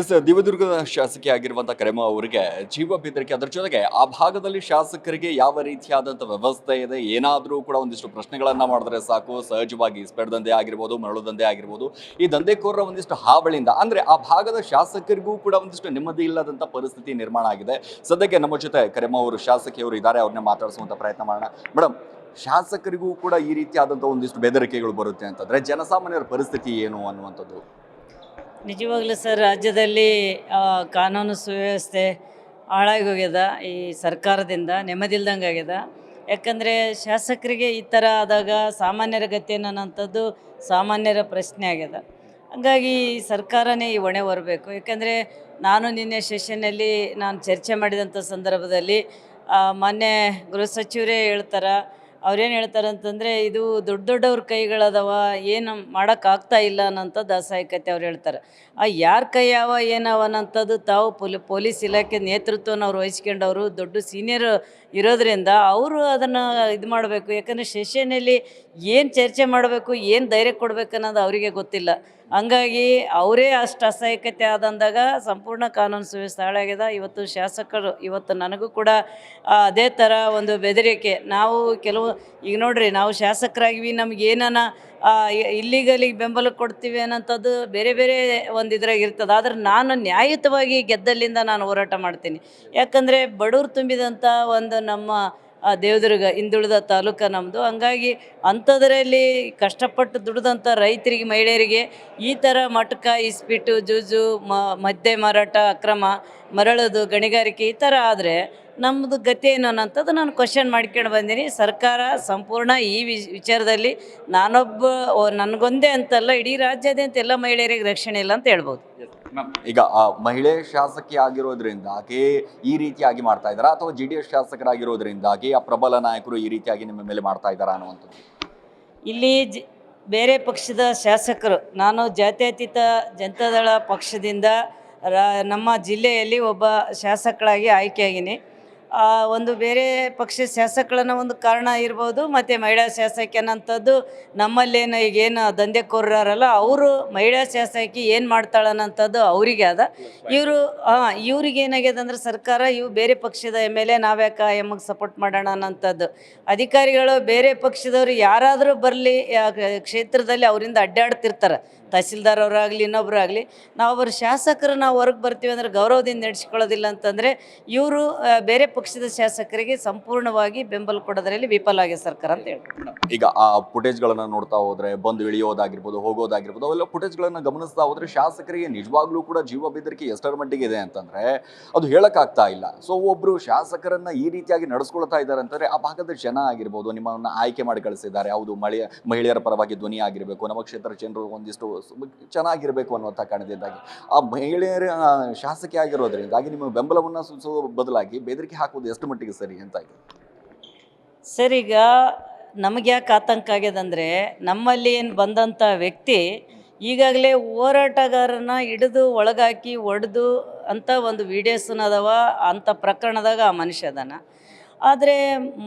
S ದಿವದುರ್ಗದ ಶಾಸಕಿ ಆಗಿರುವಂತಹ ಕರೆಮ ಅವರಿಗೆ ಜೀವ ಬೆದರಿಕೆ ಅದರ ಜೊತೆಗೆ ಆ ಭಾಗದಲ್ಲಿ ಶಾಸಕರಿಗೆ ಯಾವ ರೀತಿಯಾದಂಥ ವ್ಯವಸ್ಥೆ ಇದೆ? ಏನಾದರೂ ಕೂಡ ಒಂದಿಷ್ಟು ಪ್ರಶ್ನೆಗಳನ್ನು ಮಾಡಿದ್ರೆ ಸಾಕು. ಸಹಜವಾಗಿ ಸ್ಪೆಡ್ ದಂಧೆ ಆಗಿರ್ಬೋದು, ಮರಳು ದಂಧೆ ಆಗಿರ್ಬೋದು. ಈ ದಂಧೆಕೋರರ ಒಂದಿಷ್ಟು ಹಾವಳಿಯಿಂದ, ಅಂದರೆ ಆ ಭಾಗದ ಶಾಸಕರಿಗೂ ಕೂಡ ಒಂದಿಷ್ಟು ನೆಮ್ಮದಿ ಇಲ್ಲದಂಥ ಪರಿಸ್ಥಿತಿ ನಿರ್ಮಾಣ ಆಗಿದೆ. ಸದ್ಯಕ್ಕೆ ನಮ್ಮ ಜೊತೆ ಕರೆಮ ಅವರು ಶಾಸಕಿಯವರು ಇದ್ದಾರೆ. ಅವ್ರನ್ನ ಮಾತಾಡಿಸುವಂಥ ಪ್ರಯತ್ನ ಮಾಡೋಣ. ಮೇಡಮ್ ಶಾಸಕರಿಗೂ ಕೂಡ ಈ ರೀತಿಯಾದಂಥ ಒಂದಿಷ್ಟು ಬೆದರಿಕೆಗಳು ಬರುತ್ತೆ ಅಂತಂದ್ರೆ, ಜನಸಾಮಾನ್ಯರ ಪರಿಸ್ಥಿತಿ ಏನು ಅನ್ನುವಂಥದ್ದು? ನಿಜವಾಗ್ಲೂ ಸರ್, ರಾಜ್ಯದಲ್ಲಿ ಕಾನೂನು ಸುವ್ಯವಸ್ಥೆ ಹಾಳಾಗಿ ಹೋಗ್ಯದ ಈ ಸರ್ಕಾರದಿಂದ, ನೆಮ್ಮದಿಲ್ದಂಗೆ ಆಗ್ಯದ. ಯಾಕಂದರೆ ಶಾಸಕರಿಗೆ ಈ ಥರ ಆದಾಗ ಸಾಮಾನ್ಯರ ಗತಿ ಅನ್ನೋಂಥದ್ದು ಸಾಮಾನ್ಯರ ಪ್ರಶ್ನೆ ಆಗ್ಯದ. ಹಂಗಾಗಿ ಸರ್ಕಾರನೇ ಈ ಹೊಣೆ ಹೊರಬೇಕು. ಯಾಕಂದರೆ ನಾನು ನಿನ್ನೆ ಸೆಷನ್ನಲ್ಲಿ ನಾನು ಚರ್ಚೆ ಮಾಡಿದಂಥ ಸಂದರ್ಭದಲ್ಲಿ ಮೊನ್ನೆ ಗೃಹ ಸಚಿವರೇ ಹೇಳ್ತಾರೆ ಅವ್ರೇನು ಹೇಳ್ತಾರೆ ಅಂತಂದರೆ ಇದು ದೊಡ್ಡ ದೊಡ್ಡವ್ರ ಕೈಗಳದವ, ಏನು ಮಾಡೋಕ್ಕಾಗ್ತಾ ಇಲ್ಲ ಅನ್ನೋಂಥದ್ದು ಅಸಹಾಯಕತೆ ಅವ್ರು ಹೇಳ್ತಾರೆ. ಆ ಯಾರ ಕೈ ಯಾವ ಏನವ ಅನ್ನೋಂಥದ್ದು ತಾವು ಪೊಲಿ, ಪೊಲೀಸ್ ಇಲಾಖೆ ನೇತೃತ್ವನ ಅವ್ರು ವಹಿಸ್ಕೊಂಡವರು, ದೊಡ್ಡ ಸೀನಿಯರ್ ಇರೋದ್ರಿಂದ ಅವರು ಅದನ್ನು ಇದು ಮಾಡಬೇಕು. ಯಾಕಂದರೆ ಸೆಷನಲ್ಲಿ ಏನು ಚರ್ಚೆ ಮಾಡಬೇಕು, ಏನು ಧೈರ್ಯ ಕೊಡಬೇಕು ಅನ್ನೋದು ಅವರಿಗೆ ಗೊತ್ತಿಲ್ಲ. ಹಂಗಾಗಿ ಅವರೇ ಅಷ್ಟು ಅಸಹಾಯಕತೆ ಆದಂದಾಗ ಸಂಪೂರ್ಣ ಕಾನೂನು ಸುವ್ಯವಸ್ಥೆ ಹಾಳಾಗ್ಯದ ಇವತ್ತು ಶಾಸಕರು, ಇವತ್ತು ನನಗೂ ಕೂಡ ಅದೇ ಥರ ಒಂದು ಬೆದರಿಕೆ. ನಾವು ಕೆಲವು, ಈಗ ನೋಡ್ರಿ, ನಾವು ಶಾಸಕರಾಗಿವಿ, ನಮ್ಗೆ ಏನಾನ ಇಲ್ಲಿಗಲಿಗೆ ಬೆಂಬಲ ಕೊಡ್ತೀವಿ ಅನ್ನೋಂಥದ್ದು ಬೇರೆ ಬೇರೆ ಒಂದು ಇರ್ತದೆ. ಆದ್ರೆ ನಾನು ನ್ಯಾಯಯುತವಾಗಿ ಗೆದ್ದಲ್ಲಿಂದ ನಾನು ಹೋರಾಟ ಮಾಡ್ತೀನಿ. ಯಾಕಂದರೆ ಬಡವ್ರು ತುಂಬಿದಂಥ ಒಂದು ನಮ್ಮ ದೇವದುರ್ಗ, ಹಿಂದುಳಿದ ತಾಲೂಕು ನಮ್ಮದು ಹಂಗಾಗಿ ಅಂಥದ್ರಲ್ಲಿ ಕಷ್ಟಪಟ್ಟು ದುಡಿದಂಥ ರೈತರಿಗೆ, ಮಹಿಳೆಯರಿಗೆ ಈ ಥರ ಮಟ್ಕ ಇಸ್ಪಿಟ್ಟು ಜೂಜು, ಮ, ಮದ್ಯ ಮಾರಾಟ, ಅಕ್ರಮ, ಮರಳೋದು, ಗಣಿಗಾರಿಕೆ ಈ ಥರ ಆದರೆ ನಮ್ಮದು ಗತಿ ಏನು ಅನ್ನೋಂಥದ್ದು ನಾನು ಕ್ವಶನ್ ಮಾಡ್ಕೊಂಡು ಬಂದೀನಿ. ಸರ್ಕಾರ ಸಂಪೂರ್ಣ ಈ ವಿಚಾರದಲ್ಲಿ ನಾನೊಬ್ಬ ನನಗೊಂದೇ ಅಂತಲ್ಲ, ಇಡೀ ರಾಜ್ಯಾದ್ಯಂತ ಎಲ್ಲ ಮಹಿಳೆಯರಿಗೆ ರಕ್ಷಣೆ ಇಲ್ಲ ಅಂತ ಹೇಳ್ಬೋದು. ಈಗ ಆ ಮಹಿಳೆ ಶಾಸಕಿ ಆಗಿರೋದ್ರಿಂದಾಗಿ ಈ ರೀತಿಯಾಗಿ ಮಾಡ್ತಾ ಇದ್ದಾರಾ? ಅಥವಾ ಜೆ ಡಿ ಎಸ್ ಶಾಸಕರಾಗಿರೋದ್ರಿಂದಾಗಿ ಆ ಪ್ರಬಲ ನಾಯಕರು ಈ ರೀತಿಯಾಗಿ ನಿಮ್ಮ ಮೇಲೆ ಮಾಡ್ತಾ ಇದ್ದಾರಾ ಅನ್ನುವಂಥದ್ದು? ಇಲ್ಲಿ ಜ ಬೇರೆ ಪಕ್ಷದ ಶಾಸಕರು ನಾನು ಜಾತ್ಯತೀತ ಜನತಾದಳ ಪಕ್ಷದಿಂದ ರಾ ನಮ್ಮ ಜಿಲ್ಲೆಯಲ್ಲಿ ಒಬ್ಬ ಶಾಸಕರಾಗಿ ಆಯ್ಕೆಯಾಗಿನಿ. ಒಂದು ಬೇರೆ ಪಕ್ಷದ ಶಾಸಕಳನ್ನ ಒಂದು ಕಾರಣ ಇರ್ಬೋದು, ಮತ್ತು ಮಹಿಳಾ ಶಾಸಕಿ ಅನ್ನೋಂಥದ್ದು ನಮ್ಮಲ್ಲೇನು ಈಗೇನು ದಂಧೆಕೋರರಲ್ಲ ಅವರು ಮಹಿಳಾ ಶಾಸಕಿ ಏನು ಮಾಡ್ತಾಳನ್ನಂಥದ್ದು ಅವರಿಗೆ ಅದ ಇವರು, ಹಾಂ, ಇವ್ರಿಗೆ ಏನಾಗ್ಯದ ಅಂದ್ರೆ ಸರ್ಕಾರ ಇವು ಬೇರೆ ಪಕ್ಷದ ಎಂ ಎಲ್ ಎ ನಾವ್ಯಾಕ ಸಪೋರ್ಟ್ ಮಾಡೋಣ ಅನ್ನೋಂಥದ್ದು ಅಧಿಕಾರಿಗಳು ಬೇರೆ ಪಕ್ಷದವರು ಯಾರಾದರೂ ಬರಲಿ ಕ್ಷೇತ್ರದಲ್ಲಿ ಅವರಿಂದ ಅಡ್ಡಾಡ್ತಿರ್ತಾರೆ. ತಹಸೀಲ್ದಾರ್ ಅವರಾಗಲಿ ಇನ್ನೊಬ್ಬರಾಗಲಿ ಆಗಲಿ ಅವ್ರ ಶಾಸಕರು ನಾವು ಹೊರಗೆ ಬರ್ತೀವಿ ಅಂದರೆ ಗೌರವದಿಂದ ನಡೆಸ್ಕೊಳ್ಳೋದಿಲ್ಲ ಅಂತಂದರೆ ಇವರು ಬೇರೆ ಪಕ್ಷದ ಶಾಸಕರಿಗೆ ಸಂಪೂರ್ಣವಾಗಿ ಬೆಂಬಲ ಕೊಡೋದ್ರಲ್ಲಿ ವಿಫಲ ಆಗಿದೆ ಸರ್ಕಾರ ಅಂತ ಹೇಳ್ಬೋದು. ಈಗ ಆ ಫುಟೇಜ್ಗಳನ್ನು ನೋಡ್ತಾ ಹೋದರೆ, ಬಂದು ಇಳಿಯೋದಾಗಿರ್ಬೋದು, ಹೋಗೋದಾಗಿರ್ಬೋದು, ಅವೆಲ್ಲ ಫುಟೇಜ್ಗಳನ್ನು ಗಮನಿಸ್ತಾ ಹೋದರೆ ಶಾಸಕರಿಗೆ ನಿಜವಾಗ್ಲೂ ಕೂಡ ಜೀವ ಬೆದರಿಕೆ ಎಷ್ಟರ ಮಟ್ಟಿಗೆ ಇದೆ ಅಂತಂದರೆ ಅದು ಹೇಳೋಕ್ಕಾಗ್ತಾ ಇಲ್ಲ. ಸೊ ಒಬ್ಬರು ಶಾಸಕರನ್ನ ಈ ರೀತಿಯಾಗಿ ನಡೆಸ್ಕೊಳ್ತಾ ಇದ್ದಾರೆ ಅಂತಂದರೆ ಆ ಭಾಗದ ಜನ ಆಗಿರ್ಬೋದು, ನಿಮ್ಮನ್ನು ಆಯ್ಕೆ ಮಾಡಿ ಕಳಿಸಿದ್ದಾರೆ. ಹೌದು ಮಳೆಯ ಮಹಿಳೆಯರ ಪರವಾಗಿ ಧ್ವನಿ ಆಗಿರಬೇಕು ನಮ್ಮ ಕ್ಷೇತ್ರ ಜನರು ಒಂದಿಷ್ಟು ಚೆನ್ನಾಗಿರ್ಬೇಕು ಅನ್ನುವಂಥ ಕಾರಣದಿಂದಾಗಿ. ಆ ಮಹಿಳೆಯರ ಶಾಸಕಿ ಆಗಿರೋದ್ರಿಂದಾಗಿ ನಿಮ್ಮ ಬೆಂಬಲವನ್ನು ಸೂಚಿಸುವ ಬದಲಾಗಿ ಬೆದರಿಕೆ ಹಾಕುವುದು ಎಷ್ಟು ಮಟ್ಟಿಗೆ ಸರಿ ಅಂತ ಸರ್, ಈಗ ನಮಗೆ ಯಾಕೆ ಆತಂಕ ಆಗ್ಯದಂದರೆ ನಮ್ಮಲ್ಲಿ ಏನು ಬಂದಂಥ ವ್ಯಕ್ತಿ ಈಗಾಗಲೇ ಹೋರಾಟಗಾರನ ಹಿಡಿದು ಒಳಗಾಕಿ ಒಡೆದು ಅಂತ ಒಂದು ವೀಡಿಯೋಸ್ನ ಅದಾವ ಅಂಥ ಪ್ರಕರಣದಾಗ ಆ ಮನುಷ್ಯ ಆದರೆ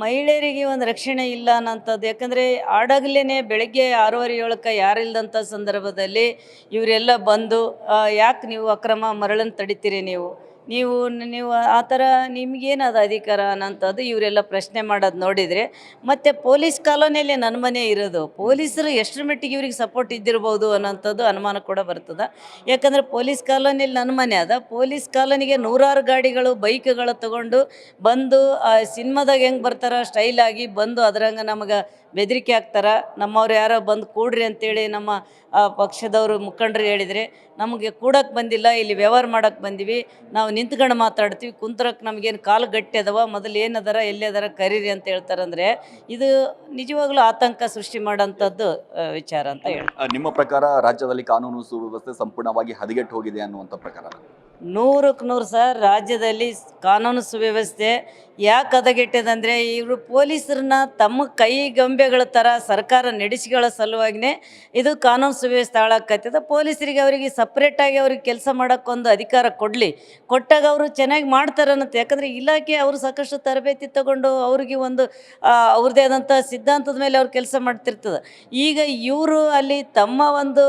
ಮಹಿಳೆಯರಿಗೆ ಒಂದು ರಕ್ಷಣೆ ಇಲ್ಲ ಅನ್ನೋಂಥದ್ದು ಯಾಕಂದರೆ ಆಡಾಗಲೇ ಬೆಳಗ್ಗೆ ಆರೂವರೆ, ಏಳಕ್ಕೆ ಯಾರಿಲ್ಲದಂಥ ಸಂದರ್ಭದಲ್ಲಿ ಇವರೆಲ್ಲ ಬಂದು ಯಾಕೆ ನೀವು ಅಕ್ರಮ ಮರಳನ್ನು ತಡಿತೀರಿ ನೀವು? ನೀವು ನೀವು ಆ ಥರ ನಿಮಗೇನದು ಅಧಿಕಾರ ಅನ್ನೋಂಥದ್ದು ಇವರೆಲ್ಲ ಪ್ರಶ್ನೆ ಮಾಡೋದು ನೋಡಿದರೆ, ಮತ್ತು ಪೊಲೀಸ್ ಕಾಲೋನಿಯಲ್ಲಿ ನನ್ನ ಮನೆ ಇರೋದು, ಪೊಲೀಸರು ಎಷ್ಟರ ಮಟ್ಟಿಗೆ ಇವ್ರಿಗೆ ಸಪೋರ್ಟ್ ಇದ್ದಿರ್ಬೋದು ಅನ್ನೋಂಥದ್ದು ಅನುಮಾನ ಕೂಡ ಬರ್ತದೆ. ಯಾಕಂದರೆ ಪೊಲೀಸ್ ಕಾಲೋನಿಯಲ್ಲಿ ನನ್ನ ಮನೆ ಅದ, ಪೊಲೀಸ್ ಕಾಲೋನಿಗೆ ನೂರಾರು ಗಾಡಿಗಳು, ಬೈಕ್ಗಳು ತಗೊಂಡು ಬಂದು, ಆ ಸಿನಿಮಾದಾಗ ಹೆಂಗೆ ಬರ್ತಾರೆ ಸ್ಟೈಲಾಗಿ ಬಂದು ಅದರಂಗೆ ನಮಗೆ ಬೆದರಿಕೆ ಹಾಕ್ತಾರೆ. ನಮ್ಮವ್ರು ಯಾರೋ ಬಂದು ಕೂಡ್ರಿ ಅಂತೇಳಿ ನಮ್ಮ ಪಕ್ಷದವರು ಮುಖಂಡರು ಹೇಳಿದರೆ, ನಮಗೆ ಕೂಡಕ್ಕೆ ಬಂದಿಲ್ಲ, ಇಲ್ಲಿ ವ್ಯವಹಾರ ಮಾಡೋಕ್ಕೆ ಬಂದೀವಿ, ನಾವು ನಿಂತ್ಕೊಂಡು ಮಾತಾಡ್ತೀವಿ ಕುಂತ್ರಕ್ಕೆ ನಮಗೇನು ಕಾಲು ಗಟ್ಟಿ ಅದಾವ, ಮೊದಲು ಏನದಾರ ಎಲ್ಲಿ ಅದರ ಕರೀರಿ ಅಂತ ಹೇಳ್ತಾರಂದ್ರೆ ಇದು ನಿಜವಾಗ್ಲೂ ಆತಂಕ ಸೃಷ್ಟಿ ಮಾಡೋಂಥದ್ದು ವಿಚಾರ ಅಂತ ಹೇಳಿ ನಿಮ್ಮ ಪ್ರಕಾರ ರಾಜ್ಯದಲ್ಲಿ ಕಾನೂನು ಸುವ್ಯವಸ್ಥೆ ಸಂಪೂರ್ಣವಾಗಿ ಹದಗೆಟ್ಟು ಹೋಗಿದೆ ಅನ್ನುವಂಥ ಪ್ರಕಾರ? ನೂರಕ್ಕೆ ನೂರು ಸರ್, ರಾಜ್ಯದಲ್ಲಿ ಕಾನೂನು ಸುವ್ಯವಸ್ಥೆ ಯಾಕೆ ಹದಗೆಟ್ಟಿದೆ ಅಂದರೆ, ಇವರು ಪೊಲೀಸರನ್ನ ತಮ್ಮ ಕೈ ಗೊಂಬೆಗಳ ಥರ ಸರ್ಕಾರ ನಡೆಸಿಗಳ ಸಲುವಾಗಿನೇ ಇದು ಕಾನೂನು ಸುವ್ಯವಸ್ಥೆ ಹಾಳಾಕತ್ತದ ಪೊಲೀಸರಿಗೆ ಅವರಿಗೆ ಸಪ್ರೇಟಾಗಿ ಅವ್ರಿಗೆ ಕೆಲಸ ಮಾಡೋಕ್ಕೊಂದು ಅಧಿಕಾರ ಕೊಡಲಿ. ಕೊಟ್ಟಾಗ ಅವರು ಚೆನ್ನಾಗಿ ಮಾಡ್ತಾರೆ ಅನ್ನತ್ತೆ. ಯಾಕಂದರೆ ಇಲಾಖೆ ಅವರು ಸಾಕಷ್ಟು ತರಬೇತಿ ತಗೊಂಡು ಅವ್ರಿಗೆ ಒಂದು ಅವ್ರದ್ದೇ ಆದಂಥ ಸಿದ್ಧಾಂತದ ಮೇಲೆ ಅವ್ರು ಕೆಲಸ ಮಾಡ್ತಿರ್ತದೆ. ಈಗ ಇವರು ಅಲ್ಲಿ ತಮ್ಮ ಒಂದು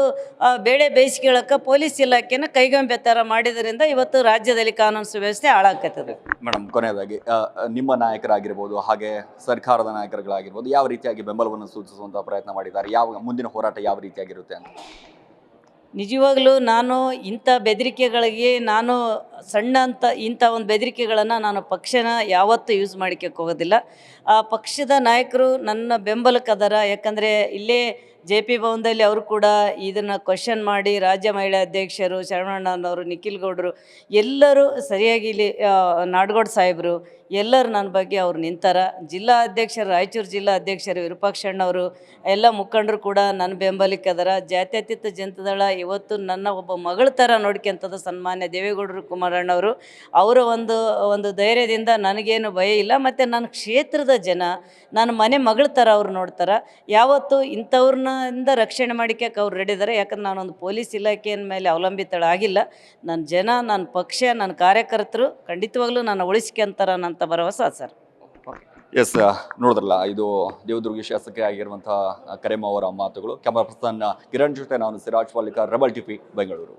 ಬೇಳೆ ಬೇಯಿಸ್ಕೊಳ್ಳೋಕೆ ಪೊಲೀಸ್ ಇಲಾಖೆನ ಕೈಗೊಂಬೆ ಥರ ಮಾಡಿದ್ರಿಂದ ಇವತ್ತು ರಾಜ್ಯದಲ್ಲಿ ಕಾನೂನು ಸುವ್ಯವಸ್ಥೆ ಹಾಳಾಗ್ತದೆ. ಮೇಡಮ್ ಕೊನೆಯದಾಗಿ ನಿಮ್ಮ ನಾಯಕರಾಗಿರ್ಬೋದು ಹಾಗೆ ಸರ್ಕಾರದ ನಾಯಕರುಗಳಾಗಿರ್ಬೋದು ಯಾವ ರೀತಿಯಾಗಿ ಬೆಂಬಲವನ್ನು ಸೂಚಿಸುವಂತಹ ಪ್ರಯತ್ನ ಮಾಡಿದ್ದಾರೆ? ಯಾವ ಮುಂದಿನ ಹೋರಾಟ ಯಾವ ರೀತಿಯಾಗಿರುತ್ತೆ ಅಂತ? ನಿಜವಾಗ್ಲೂ ನಾನು ಇಂಥ ಬೆದರಿಕೆಗಳಿಗೆ ನಾನು ಸಣ್ಣ ಅಂತ ಇಂಥ ಒಂದು ಬೆದರಿಕೆಗಳನ್ನು ನಾನು ಪಕ್ಷನ ಯಾವತ್ತೂ ಯೂಸ್ ಮಾಡಿಕ್ಕೆ ಹೋಗೋದಿಲ್ಲ ಆ ಪಕ್ಷದ ನಾಯಕರು ನನ್ನ ಬೆಂಬಲಕ್ಕೆ ಅದಾರ ಯಾಕಂದರೆ ಇಲ್ಲೇ ಜೆ ಪಿ ಭವನದಲ್ಲಿ ಅವರು ಕೂಡ ಇದನ್ನು ಕ್ವಶನ್ ಮಾಡಿ ರಾಜ್ಯ ಮಹಿಳಾ ಅಧ್ಯಕ್ಷರು ಶರವಣ್ಣನವರು ನಿಖಿಲ್ ಗೌಡರು ಎಲ್ಲರೂ ಸರಿಯಾಗಿ ಇಲ್ಲಿ ನಾಡಗೌಡ ಸಾಹೇಬರು ಎಲ್ಲರೂ ನನ್ನ ಬಗ್ಗೆ ಅವ್ರು ನಿಂತಾರ. ಜಿಲ್ಲಾ ಅಧ್ಯಕ್ಷರು, ರಾಯಚೂರು ಜಿಲ್ಲಾ ಅಧ್ಯಕ್ಷರು ವಿರೂಪಾಕ್ಷಣ್ಣವರು ಎಲ್ಲ ಮುಖಂಡರು ಕೂಡ ನನ್ನ ಬೆಂಬಲಕ್ಕೆ ಅದರ. ಜಾತ್ಯತೀತ ಜನತಾದಳ ಇವತ್ತು ನನ್ನ ಒಬ್ಬ ಮಗಳ ಥರ ನೋಡ್ಕೊಂತದ ಸನ್ಮಾನ್ಯ ದೇವೇಗೌಡರು, ಕುಮಾರಣ್ಣವರು. ಅವರ ಒಂದು ಒಂದು ಧೈರ್ಯದಿಂದ ನನಗೇನು ಭಯ ಇಲ್ಲ, ಮತ್ತು ನನ್ನ ಕ್ಷೇತ್ರದ ಜನ, ನನ್ನ ಮನೆ ಮಗಳ ಥರ ಅವ್ರು ನೋಡ್ತಾರೆ. ಯಾವತ್ತು ಇಂಥವ್ರನ್ನಿಂದ ರಕ್ಷಣೆ ಮಾಡಿಕ್ಯಾಕೆ ಅವ್ರು ರೆಡಿ ಇದ್ದಾರೆ ಯಾಕಂದ್ರೆ ನಾನೊಂದು ಪೊಲೀಸ್ ಇಲಾಖೆಯ ಮೇಲೆ ಅವಲಂಬಿತಳಾಗಿಲ್ಲ. ನನ್ನ ಜನ, ನನ್ನ ಪಕ್ಷ, ನನ್ನ ಕಾರ್ಯಕರ್ತರು ಖಂಡಿತವಾಗ್ಲೂ ನನ್ನ ಉಳಿಸ್ಕೊಂತಾರ ಅನ್ನೋಂಥ ಭರವಸೆ ಸರ್. ಎಸ್ ನೋಡಿದ್ರಲ್ಲ, ಇದು ದೇವದುರ್ಗಿ ಶಾಸಕಿ ಆಗಿರುವಂತಹ ಕರೆಮ್ಮ ಅವರ ಮಾತುಗಳು. ಕ್ಯಾಮರಾ ಪರ್ಸನ್, ಕಿರಣ್ ಜೊತೆ ನಾನು, ಸಿರಾಜ್ ಪಾಲಿಕ, ರಬಲ್ ಟಿಪಿ ಬೆಂಗಳೂರು.